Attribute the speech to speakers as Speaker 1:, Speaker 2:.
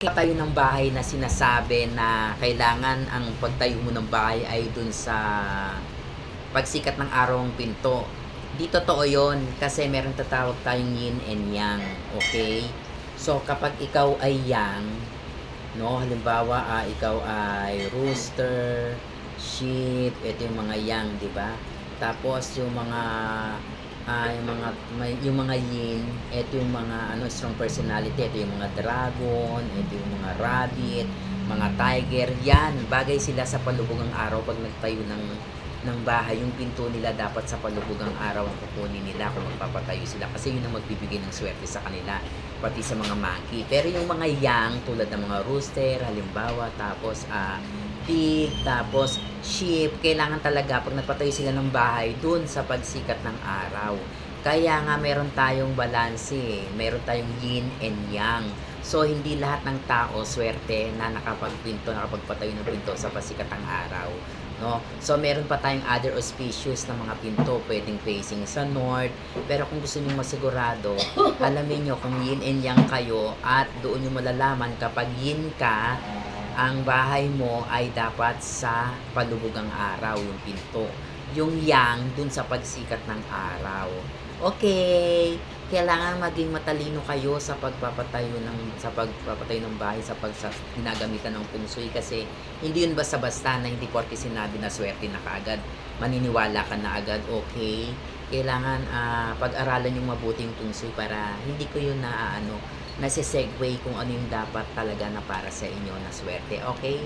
Speaker 1: Pagtayo ng bahay na sinasabi na kailangan ang pagtayo mo ng bahay ay dun sa pagsikat ng araw ang pinto. Di totoo yun kasi meron tatawag tayong yin and yang. Okay? So kapag ikaw ay yang, no, halimbawa ah, ikaw ay rooster, sheep, ito yung mga yang, di ba? Tapos yung mga ah, yung mga may, yung mga yin, ito yung mga ano strong personality, ito yung mga dragon, ito yung mga rabbit, mga tiger, yan, bagay sila sa palubugang araw pag nagtayo ng ng bahay, yung pinto nila dapat sa palubugang araw ang kukunin nila kung magpapatayo sila kasi yun ang magbibigay ng swerte sa kanila pati sa mga monkey. Pero yung mga yang tulad ng mga rooster, halimbawa, tapos ah pig, tapos sheep, kailangan talaga pag nagpatayo sila ng bahay dun sa pagsikat ng araw. Kaya nga meron tayong balanse, meron tayong yin and yang. So hindi lahat ng tao swerte na nakapagpinto, nakapagpatayo ng pinto sa pasikat ng araw. No? So meron pa tayong other auspicious na mga pinto, pwedeng facing sa north. Pero kung gusto niyo masigurado, alamin niyo kung yin and yang kayo at doon niyo malalaman kapag yin ka, ang bahay mo ay dapat sa palubugang araw yung pinto. Yung yang dun sa pagsikat ng araw. Okay, kailangan maging matalino kayo sa pagpapatayo ng sa pagpapatayo ng bahay sa pag sa ginagamitan ng feng kasi hindi yun basta-basta na hindi porke sinabi na swerte na kaagad maniniwala ka na agad okay? Kailangan ah, pag-aralan yung mabuting feng para hindi ko yun na ano nasa segue kung ano yung dapat talaga na para sa inyo na swerte okay